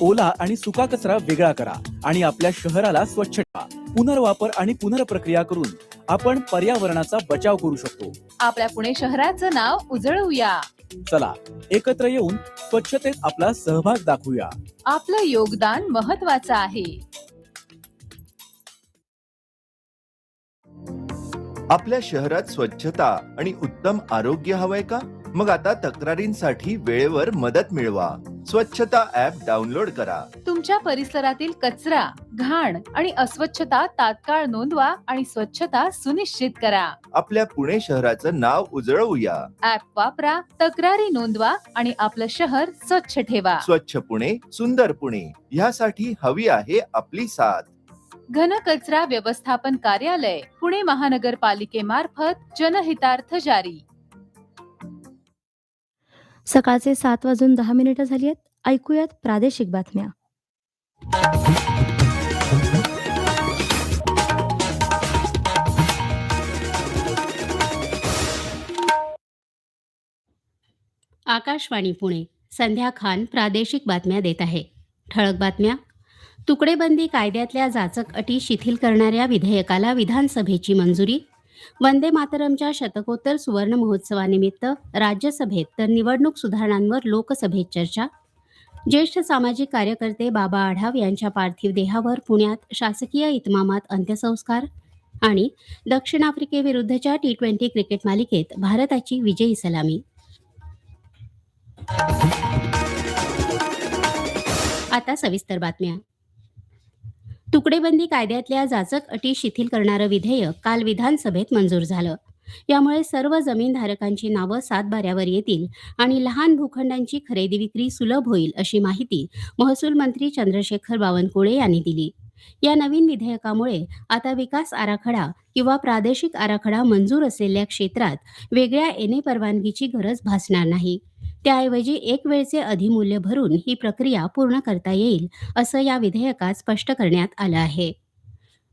ओला आणि सुका कचरा वेगळा करा आणि आपल्या शहराला स्वच्छ ठेवा. पुनर्वापर आणि पुनर्प्रक्रिया करून आपण पर्यावरणाचा बचाव करू शकतो. आपल्या पुणे शहराचं नाव उजळवूया चला एकत्र येऊन स्वच्छतेत आपला सहभाग दाखवूया. आपलं योगदान महत्वाचं आहे. आपल्या शहरात स्वच्छता आणि उत्तम आरोग्य हवंय का? मग आता तक्रारींसाठी वेळेवर मदत मिळवा. स्वच्छता ऍप डाउनलोड करा. तुमच्या परिसरातील कचरा घाण आणि अस्वच्छता तात्काळ नोंदवा आणि स्वच्छता सुनिश्चित करा. आपल्या पुणे शहराचं नाव उजळवूया. ऍप वापरा तक्रारी नोंदवा आणि आपलं शहर स्वच्छ ठेवा. स्वच्छ पुणे सुंदर पुणे. ह्यासाठी हवी आहे आपली साथ. घन कचरा व्यवस्थापन कार्यालय पुणे महानगरपालिकेमार्फत जनहितार्थ जारी. सकाळचे सात वाजून दहा मिनिटं झाली आहेत. ऐकूयात प्रादेशिक बातम्या. आकाशवाणी पुणे संध्या खान प्रादेशिक बातम्या देत आहे. ठळक बातम्या. तुकडेबंदी कायद्यातल्या जाचक अटी शिथिल करणाऱ्या विधेयकाला विधानसभेची मंजुरी वंदे मातरमच्या शतकोत्तर सुवर्ण महोत्सवानिमित्त राज्यसभेत तर निवडणूक सुधारणांवर लोकसभेत चर्चा. ज्येष्ठ सामाजिक कार्यकर्ते बाबा आढाव यांच्या पार्थिव देहावर पुण्यात शासकीय इतमामात अंत्यसंस्कार आणि दक्षिण आफ्रिकेविरुद्धच्या टी ट्वेंटी क्रिकेट मालिकेत भारताची विजयी सलामी. आता सविस्तर बातम्या. तुकडेबंदी कायद्यातल्या जाचक अटी शिथिल करणारं विधेयक काल विधानसभेत मंजूर झालं. यामुळे सर्व जमीनधारकांची नावं सातबाऱ्यावर येतील आणि लहान भूखंडांची खरेदी विक्री सुलभ होईल अशी माहिती महसूल मंत्री चंद्रशेखर बावनकुळे यांनी दिली. या नवीन विधेयकामुळे आता विकास आराखडा किंवा प्रादेशिक आराखडा मंजूर असलेल्या क्षेत्रात वेगळ्या एने परवानगीची गरज भासणार नाही. त्याऐवजी एक वेळचे अधिमूल्य भरून ही प्रक्रिया पूर्ण करता येईल असं या विधेयकात स्पष्ट करण्यात आलं आहे.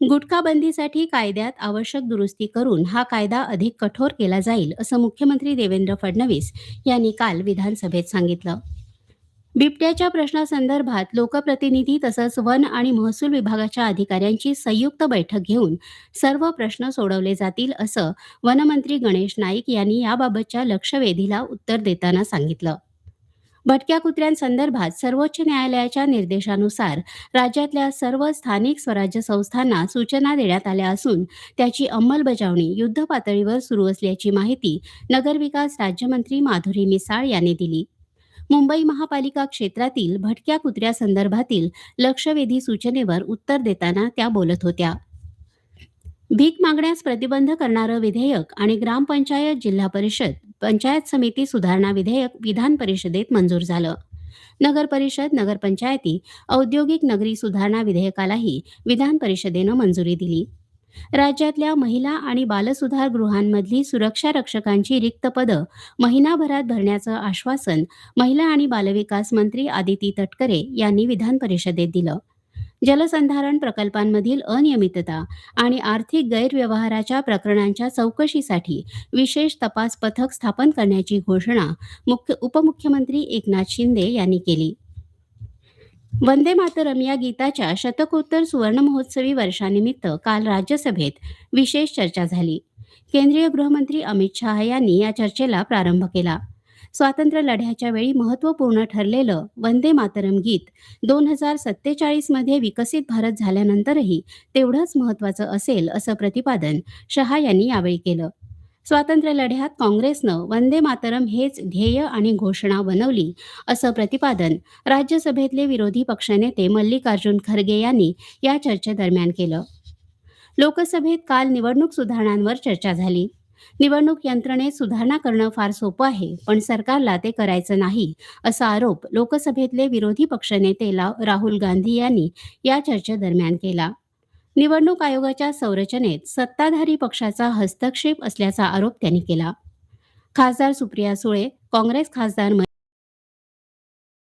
गुटखा बंदीसाठी कायद्यात आवश्यक दुरुस्ती करून हा कायदा अधिक कठोर केला जाईल असं मुख्यमंत्री देवेंद्र फडणवीस यांनी काल विधानसभेत सांगितलं. बिबट्याच्या प्रश्नासंदर्भात लोकप्रतिनिधी तसंच वन आणि महसूल विभागाच्या अधिकाऱ्यांची संयुक्त बैठक घेऊन सर्व प्रश्न सोडवले जातील असं वनमंत्री गणेश नाईक यांनी याबाबतच्या लक्षवेधीला उत्तर देताना सांगितलं. भटक्या कुत्र्यांसंदर्भात सर्वोच्च न्यायालयाच्या निर्देशानुसार राज्यातल्या सर्व स्थानिक स्वराज्य संस्थांना सूचना देण्यात आल्या असून त्याची अंमलबजावणी युद्ध पातळीवर सुरू असल्याची माहिती नगरविकास राज्यमंत्री माधुरी मिसाळ यांनी दिली. मुंबई महापालिका क्षेत्रातील भटक्या कुत्र्या संदर्भातील लक्षवेधी सूचनेवर उत्तर देताना त्या बोलत होत्या. भीक मागण्यास प्रतिबंध करणारं विधेयक आणि ग्रामपंचायत जिल्हा परिषद पंचायत समिती सुधारणा विधेयक विधान परिषदेत मंजूर झालं. नगर परिषद नगरपंचायती औद्योगिक नगरी सुधारणा विधेयकालाही विधान परिषदेनं मंजुरी दिली. राज्यातल्या महिला आणि बालसुधार गृहांमधली सुरक्षा रक्षकांची रिक्त पदं महिनाभरात भरण्याचं आश्वासन महिला आणि बालविकास मंत्री आदिती तटकरे यांनी विधान परिषदेत दिलं. जलसंधारण प्रकल्पांमधील अनियमितता आणि आर्थिक गैरव्यवहाराच्या प्रकरणांच्या चौकशीसाठी विशेष तपास पथक स्थापन करण्याची घोषणा मुख्य उपमुख्यमंत्री एकनाथ शिंदे यांनी केली. वंदे मातरम या गीताच्या शतकोत्तर सुवर्णमहोत्सवी वर्षानिमित्त काल राज्यसभेत विशेष चर्चा झाली. केंद्रीय गृहमंत्री अमित शहा यांनी या चर्चेला प्रारंभ केला. स्वातंत्र्य लढ्याच्या वेळी महत्त्वपूर्ण ठरलेलं वंदे मातरम गीत दोन हजार सत्तेचाळीसमध्ये विकसित भारत झाल्यानंतरही तेवढंच महत्त्वाचं असेल असं प्रतिपादन शहा यांनी यावेळी केलं. स्वातंत्र्य लढ्यात काँग्रेसनं वंदे मातरम हेच ध्येय आणि घोषणा बनवली असं प्रतिपादन राज्यसभेतले विरोधी पक्षनेते मल्लिकार्जुन खरगे यांनी या चर्चेदरम्यान केलं. लोकसभेत काल निवडणूक सुधारणांवर चर्चा झाली. निवडणूक यंत्रणेत सुधारणा करणं फार सोपं आहे पण सरकारला ते करायचं नाही असा आरोप लोकसभेतले विरोधी पक्षनेते राहुल गांधी यांनी या चर्चेदरम्यान केला. निवडणूक आयोगाच्या संरचनेत सत्ताधारी पक्षाचा हस्तक्षेप असल्याचा आरोप त्यांनी केला. खासदार सुप्रिया सुळे काँग्रेस खासदार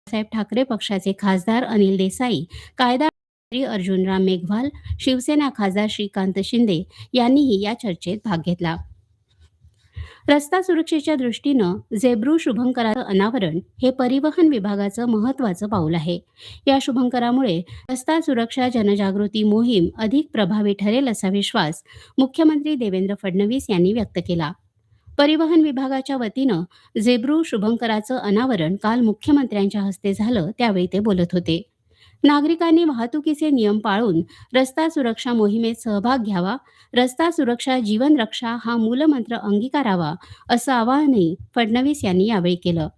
साहेब ठाकरे पक्षाचे खासदार अनिल देसाई कायदा अर्जुनराम मेघवाल शिवसेना खासदार श्रीकांत शिंदे यांनीही या चर्चेत भाग घेतला. रस्ता सुरक्षेच्या दृष्टीनं झेब्रू शुभंकराचं अनावरण हे परिवहन विभागाचं महत्त्वाचं पाऊल आहे. या शुभंकरामुळे रस्ता सुरक्षा जनजागृती मोहीम अधिक प्रभावी ठरेल असा विश्वास मुख्यमंत्री देवेंद्र फडणवीस यांनी व्यक्त केला. परिवहन विभागाच्या वतीनं झेब्रू शुभंकराचं अनावरण काल मुख्यमंत्र्यांच्या हस्ते झालं त्यावेळी ते बोलत होते. नागरिकांनी वाहतुकीचे नियम पाळून रस्ता सुरक्षा मोहिमेत सहभाग घ्यावा. रस्ता सुरक्षा जीवन रक्षा हा मूलमंत्र अंगीकारावा असं आवाहनही फडणवीस यांनी यावेळी केलं.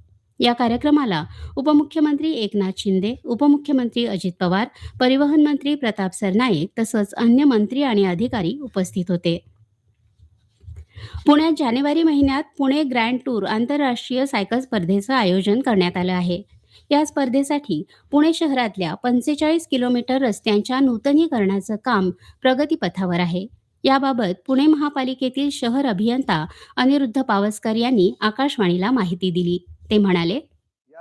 या कार्यक्रमाला उपमुख्यमंत्री एकनाथ शिंदे उपमुख्यमंत्री अजित पवार परिवहन मंत्री प्रताप सरनाईक तसंच अन्य मंत्री आणि अधिकारी उपस्थित होते. पुण्यात जानेवारी महिन्यात पुणे ग्रँड टूर आंतरराष्ट्रीय सायकल स्पर्धेचं आयोजन करण्यात आलं आहे. या स्पर्धेसाठी पुणे शहरातल्या पंचेचाळीस किलोमीटर रस्त्यांच्या नूतनीकरणाचं काम प्रगतीपथावर आहे. याबाबत पुणे महापालिकेतील शहर अभियंता अनिरुद्ध पावसकर यांनी आकाशवाणीला माहिती दिली. ते म्हणाले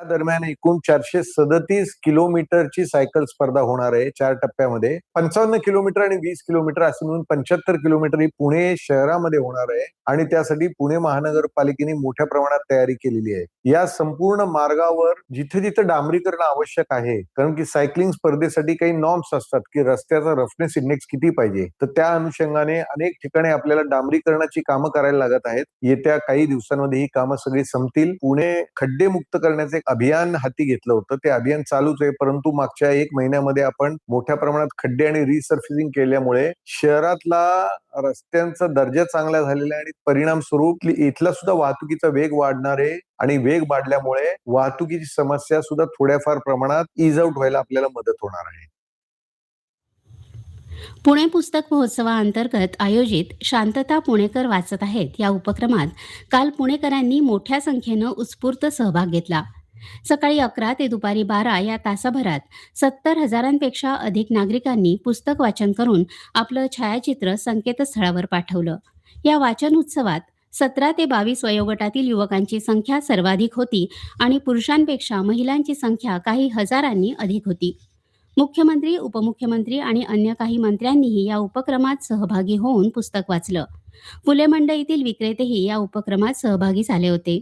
दरम्यान एकूण चारशे सदतीस किलोमीटरची सायकल स्पर्धा होणार आहे चार टप्प्यामध्ये. पंचावन्न किलोमीटर आणि वीस किलोमीटर असं मिळून पंच्याहत्तर किलोमीटर ही पुणे शहरामध्ये होणार आहे. आणि त्यासाठी पुणे महानगरपालिकेने मोठ्या प्रमाणात तयारी केलेली आहे. या संपूर्ण मार्गावर जिथे जिथे डांबरीकरण आवश्यक आहे कारण की सायकलिंग स्पर्धेसाठी काही नॉर्म्स असतात की रस्त्याचा रफनेस इंडेक्स किती पाहिजे तर त्या अनुषंगाने अनेक ठिकाणी आपल्याला डांबरीकरणाची कामं करायला लागत आहेत. येत्या काही दिवसांमध्ये ही कामं सगळी संपतील. पुणे खड्डे मुक्त करण्याचे अभियान हाती घेतलं होतं. ते अभियान चालूच आहे परंतु मागच्या एक महिन्यामध्ये आपण मोठ्या प्रमाणात खड्डे आणि रिसर्फिसिंग केल्यामुळे शहरातला रस्त्यांचा दर्जा चांगला झालेला आहे आणि परिणाम स्वरूप इथला सुद्धा वाहतुकीचा वेग वाढणार आहे आणि वेग वाढल्यामुळे वाहतुकीची समस्या सुद्धा थोड्याफार प्रमाणात इज आउट व्हायला आपल्याला मदत होणार आहे. पुणे पुस्तक महोत्सवाअंतर्गत आयोजित शांतता पुणेकर वाचत आहेत या उपक्रमात काल पुणेकरांनी मोठ्या संख्येनं उत्स्फूर्त सहभाग घेतला. सकाळी अकरा ते दुपारी बारा या तासाभरात सत्तर हजारांपेक्षा अधिक नागरिकांनी पुस्तक वाचन करून आपलं छायाचित्र संकेतस्थळावर पाठवलं. या वाचन उत्सवात सतरा ते बावीस वयोगटातील युवकांची संख्या सर्वाधिक होती आणि पुरुषांपेक्षा महिलांची संख्या काही हजारांनी अधिक होती. मुख्यमंत्री उपमुख्यमंत्री आणि अन्य काही मंत्र्यांनीही या उपक्रमात सहभागी होऊन पुस्तक वाचलं. फुले मंडईतील विक्रेतेही या उपक्रमात सहभागी झाले होते.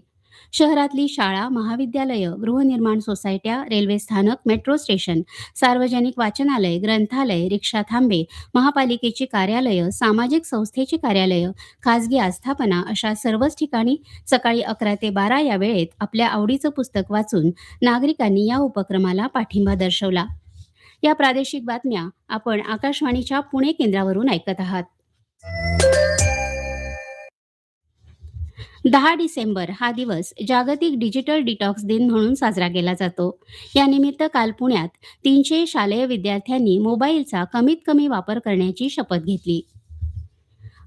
शहरातली शाळा महाविद्यालयं गृहनिर्माण सोसायट्या रेल्वे स्थानक मेट्रो स्टेशन सार्वजनिक वाचनालय ग्रंथालय रिक्षा थांबे महापालिकेची कार्यालयं सामाजिक संस्थेची कार्यालयं खासगी आस्थापना अशा सर्वच ठिकाणी सकाळी अकरा ते बारा या वेळेत आपल्या आवडीचं पुस्तक वाचून नागरिकांनी या उपक्रमाला पाठिंबा दर्शवला. या प्रादेशिक बातम्या आपण आकाशवाणीच्या पुणे केंद्रावरून ऐकत आहात. दहा डिसेंबर हा दिवस जागतिक डिजिटल डिटॉक्स दिन म्हणून साजरा केला जातो. यानिमित्त काल पुण्यात तीनशे शालेय विद्यार्थ्यांनी मोबाईलचा कमीत कमी वापर करण्याची शपथ घेतली.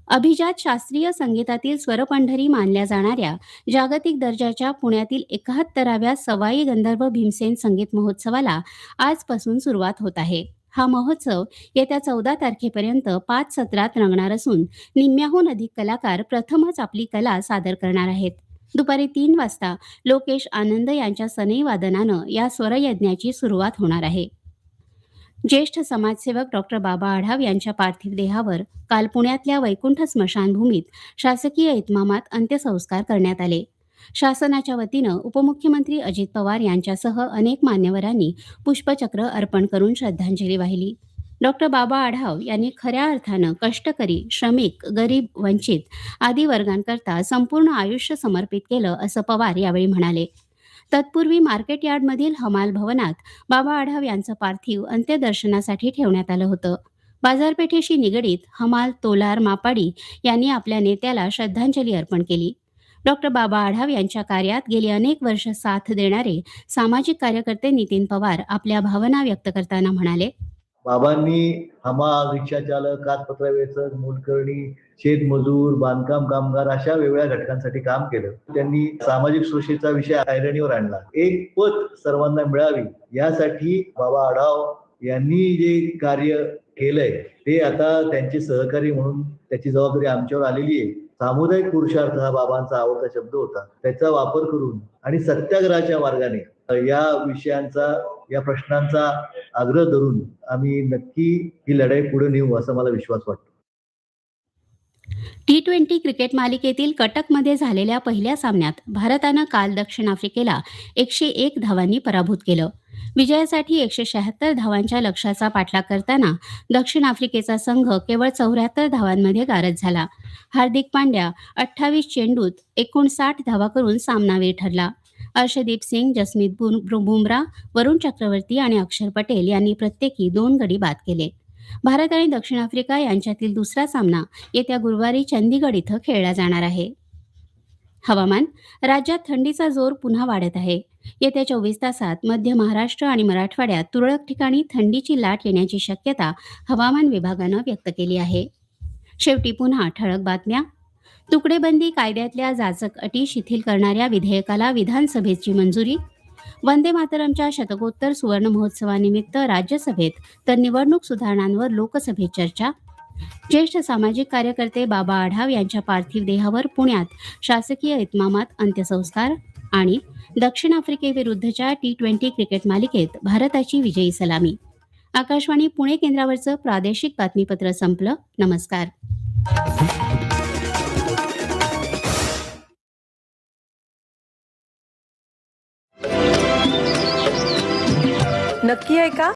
अभिजात शास्त्रीय संगीतातील स्वरपंढरी मानल्या जाणाऱ्या जागतिक दर्जाच्या पुण्यातील एकाहत्तराव्या सवाई गंधर्व भीमसेन संगीत महोत्सवाला आजपासून सुरुवात होत आहे. हा महोत्सव येत्या चौदा तारखेपर्यंत पाच सत्रात रंगणार असून निम्म्याहून अधिक कलाकार प्रथमच आपली कला सादर करणार आहेत. दुपारी तीन वाजता लोकेश आनंद यांच्या सनई वादनानं या स्वरयज्ञाची सुरुवात होणार आहे. ज्येष्ठ समाजसेवक डॉक्टर बाबा आढाव यांच्या पार्थिव देहावर काल पुण्यातल्या वैकुंठ स्मशानभूमीत शासकीय इतमामात अंत्यसंस्कार करण्यात आले. शासनाच्या वतीनं उपमुख्यमंत्री अजित पवार यांच्यासह अनेक मान्यवरांनी पुष्पचक्र अर्पण करून श्रद्धांजली वाहिली. डॉक्टर बाबा आढाव यांनी खऱ्या अर्थानं कष्टकरी श्रमिक गरीब वंचित आदी वर्गांकरता संपूर्ण आयुष्य समर्पित केलं असं पवार यावेळी म्हणाले. तत्पूर्वी मार्केट यार्डमधील हमाल भवनात बाबा आढाव यांचं पार्थिव अंत्यदर्शनासाठी ठेवण्यात आलं होतं. बाजारपेठेशी निगडीत हमाल तोलार मापाडी यांनी आपल्या नेत्याला श्रद्धांजली अर्पण केली. डॉक्टर बाबा आढाव यांच्या कार्यात गेली अनेक वर्ष साथ देणारे सामाजिक कार्यकर्ते नितीन पवार आपल्या भावना व्यक्त करताना म्हणाले बाबांनी हमा रिक्षा चालक कागपत्र वेचक मोलकर्णी शेतमजूर बांधकाम कामगार अशा वेगवेगळ्या घटकांसाठी काम केलं. त्यांनी सामाजिक सुरक्षेचा विषय ऐरणीवर आणला. एक पत सर्वांना मिळावी यासाठी बाबा आढाव यांनी जे कार्य केलंय ते आता त्यांचे सहकारी म्हणून त्याची जबाबदारी आमच्यावर आलेली आहे. सामुदायिक पुरुषार्थ हा बाबांचा आवडता शब्द होता. त्याचा वापर करून आणि सत्याग्रहाच्या मार्गाने या विषयांचा या प्रश्नांचा आग्रह धरून आम्ही नक्की ही लढाई पुढे नेऊ असा मला विश्वास वाटतो. टी ट्वेंटी क्रिकेट मालिकेतील कटकमध्ये झालेल्या पहिल्या सामन्यात भारतानं काल दक्षिण आफ्रिकेला एकशे एक धावांनी पराभूत केलं. विजयासाठी एकशे शहात्तर धावांच्या लक्ष्याचा पाठलाग करताना दक्षिण आफ्रिकेचा संघ केवळ चौऱ्याहत्तर धावांमध्ये गारद झाला. हार्दिक पांड्या अठ्ठावीस चेंडूत एकोणसाठ धावा करून सामनावीर ठरला. अर्षदीप सिंग जसमीत बुमरा वरुण चक्रवर्ती आणि अक्षर पटेल यांनी प्रत्येकी दोन गडी बाद केले. भारत आणि दक्षिण आफ्रिका यांच्यातील दुसरा सामना येत्या गुरुवारी चंदीगड इथं खेळला जाणार आहे. हवामान राज्यात थंडीचा जोर पुन्हा वाढत आहे. येत्या चोवीस तासात मध्य महाराष्ट्र आणि मराठवाड्यात तुरळक ठिकाणी थंडीची लाट येण्याची शक्यता हवामान विभागानं व्यक्त केली आहे. शेवटी पुन्हा ठळक बातम्या. तुकडेबंदी कायद्यातल्या जाचक अटी शिथिल करणाऱ्या विधेयकाला विधानसभेची मंजुरी वंदे मातरमच्या शतकोत्तर सुवर्ण महोत्सवानिमित्त राज्यसभेत तर निवडणूक सुधारणांवर लोकसभेत चर्चा. ज्येष्ठ सामाजिक कार्यकर्ते बाबा आढाव यांच्या पार्थिव देहावर पुण्यात शासकीय इतमामात अंत्यसंस्कार आणि दक्षिण आफ्रिकेविरुद्धच्या टी ट्वेंटी क्रिकेट मालिकेत भारताची विजयी सलामी. आकाशवाणी पुणे केंद्रावरचं प्रादेशिक बातमीपत्र संपलं. नमस्कार. नक्की आहे का?